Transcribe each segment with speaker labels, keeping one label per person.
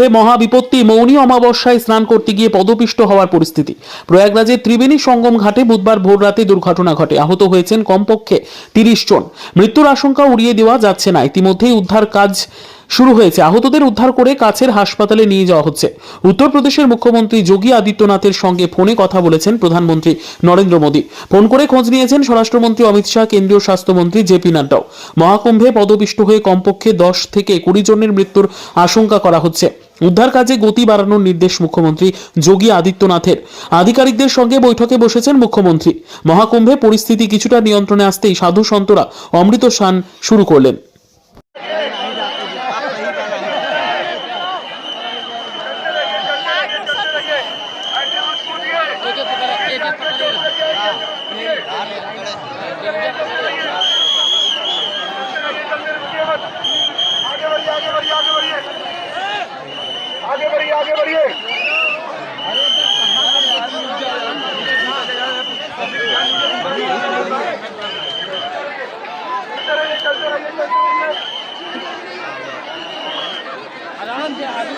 Speaker 1: মহাকুম্ভে মহাবিপত্তি, মৌনী অমাবস্যায় স্নান করতে গিয়ে পদপিষ্ট হওয়ার পরিস্থিতি। প্রয়াগরাজের ত্রিবেণী সঙ্গম ঘাটে বুধবার ভোর রাতে দুর্ঘটনা ঘটে। আহত হয়েছেন কমপক্ষে তিরিশ জন। মৃত্যুর আশঙ্কা উড়িয়ে দেওয়া যাচ্ছে না। ইতিমধ্যেই উদ্ধার কাজ শুরু হয়েছে। আহতদের উদ্ধার করে কাছের হাসপাতালে নিয়ে যাওয়া হচ্ছে। উত্তরপ্রদেশের মুখ্যমন্ত্রী যোগী আদিত্যনাথের সঙ্গে ফোনে কথা বলেছেন প্রধানমন্ত্রী নরেন্দ্র মোদী। ফোন করে খোঁজ নিয়েছেন স্বরাষ্ট্রমন্ত্রী অমিত শাহ, কেন্দ্রীয় স্বাস্থ্যমন্ত্রী জেপি নাড্ডাও। মহাকুম্ভে পদপিষ্ট হয়ে কমপক্ষে দশ থেকে কুড়ি জনের মৃত্যুর আশঙ্কা করা হচ্ছে। উদ্ধার কাজে গতি বাড়ানোর নির্দেশ মুখ্যমন্ত্রী যোগী আদিত্যনাথের। আধিকারিকদের সঙ্গে বৈঠকে বসেছেন মুখ্যমন্ত্রী। মহাকুম্ভে পরিস্থিতি কিছুটা নিয়ন্ত্রণে আসতেই সাধু সন্তরা অমৃত স্নান শুরু করলেন।
Speaker 2: आराम से आगे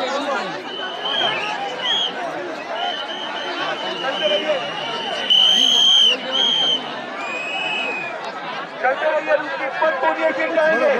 Speaker 2: चलते रहिए चलते रहिए उसकी पद को नहीं गिर जाएँगे